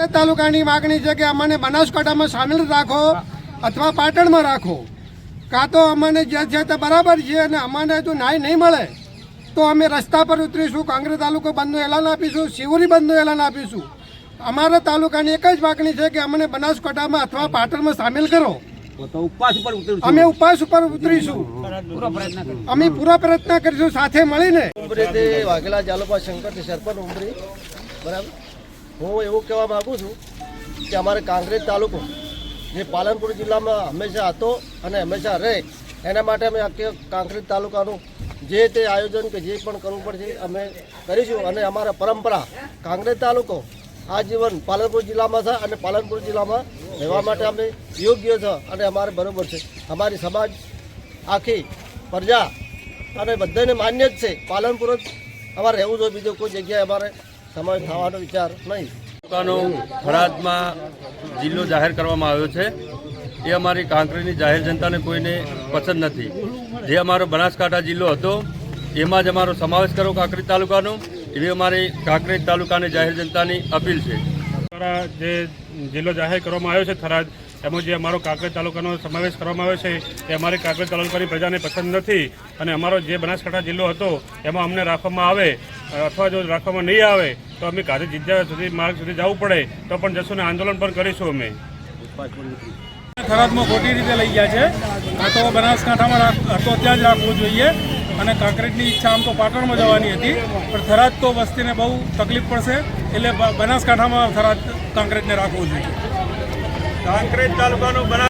સુરત તાલુકાની માગણી છે કે અમને બનાસકાંઠામાં સામેલ રાખો અથવા પાટણમાં રાખો. કાં તો અમને જે છે તે બરાબર છે અને અમને જો ન્યાય નહીં મળે તો અમે રસ્તા પર ઉતરીશું કાંગ્રેસ તાલુકો બંધનું એલાન આપીશું શિવરી બંધનું એલાન આપીશું. અમારા તાલુકાની એક જ માગણી છે કે અમને બનાસકાંઠામાં અથવા પાટણમાં સામેલ કરો. તો અમે ઉપવાસ ઉપર ઉતરીશું. અમે પૂરા પ્રયત્ન કરીશું સાથે મળીને. વાઘેલા જાલોપા શંકર સરપંચ ઉમરી. બરાબર? હું એવું કહેવા માગું છું કે અમારે કાંકરેજ તાલુકો જે પાલનપુર જિલ્લામાં હંમેશા હતો અને હંમેશા રહે, એના માટે અમે કાંકરેજ તાલુકાનું જે તે આયોજન કે જે પણ કરવું પડશે અમે કરીશું અને અમારા પરંપરા કાંકરેજ તાલુકો આજીવન પાલનપુર જિલ્લામાં છે અને પાલનપુર જિલ્લામાં રહેવા માટે અમે યોગ્ય છે અને અમારે બરાબર છે. અમારી સમાજ આખી પ્રજા અને બધાને માન્ય જ છે. પાલનપુર જ અમારે રહેવું જોઈએ. બીજું કોઈ જગ્યાએ અમારે સમાવેશ થવાનો વિચાર નહીં. તાલુકાનો ફરાજમાં જિલ્લો જાહેર કરવામાં આવ્યો છે. એ અમારી કાંકરીની જાહેર જનતાને કોઈને પસંદ નથી. જે અમારો બનાસકાંઠા જિલ્લો હતો એમાં જ અમારો સમાવેશ કરો કાંકરી તાલુકાનો. એવી અમારી કાંકરેજ તાલુકાની જાહેર જનતાની અપીલ છે. દ્વારા જે જિલ્લો જાહેર કરવામાં આવ્યો છે થરાદ એમાં જે અમારો કાંકરેજ તાલુકાનો સમાવેશ કરવામાં આવ્યો છે એ અમારી કાંકરેજ તાલુકાની પ્રજાને પસંદ નથી. અને અમારો જે બનાસકાંઠા જિલ્લો હતો એમાં અમને રાખવામાં આવે અથવા જો રાખવામાં નહીં આવે તો અમે કાજે જીત્યા સુધી માર્ગ સુધી જવું પડે તો પણ જશું ને આંદોલન પણ કરીશું અમે. થરાદમાં ખોટી રીતે લઈ ગયા છે. આ તો બનાસકાંઠામાં રાખ- હતો ત્યાં જ રાખવું જોઈએ. અને કાંકરેજની ઈચ્છા આમ તો પાટણમાં જવાની હતી. પણ થરાદ તો વસ્તીને બહુ તકલીફ પડશે. એટલે બનાસકાંઠામાં થરાદ કાંકરેજને રાખવું જોઈએ. કાંકરેજ તાલુકાનો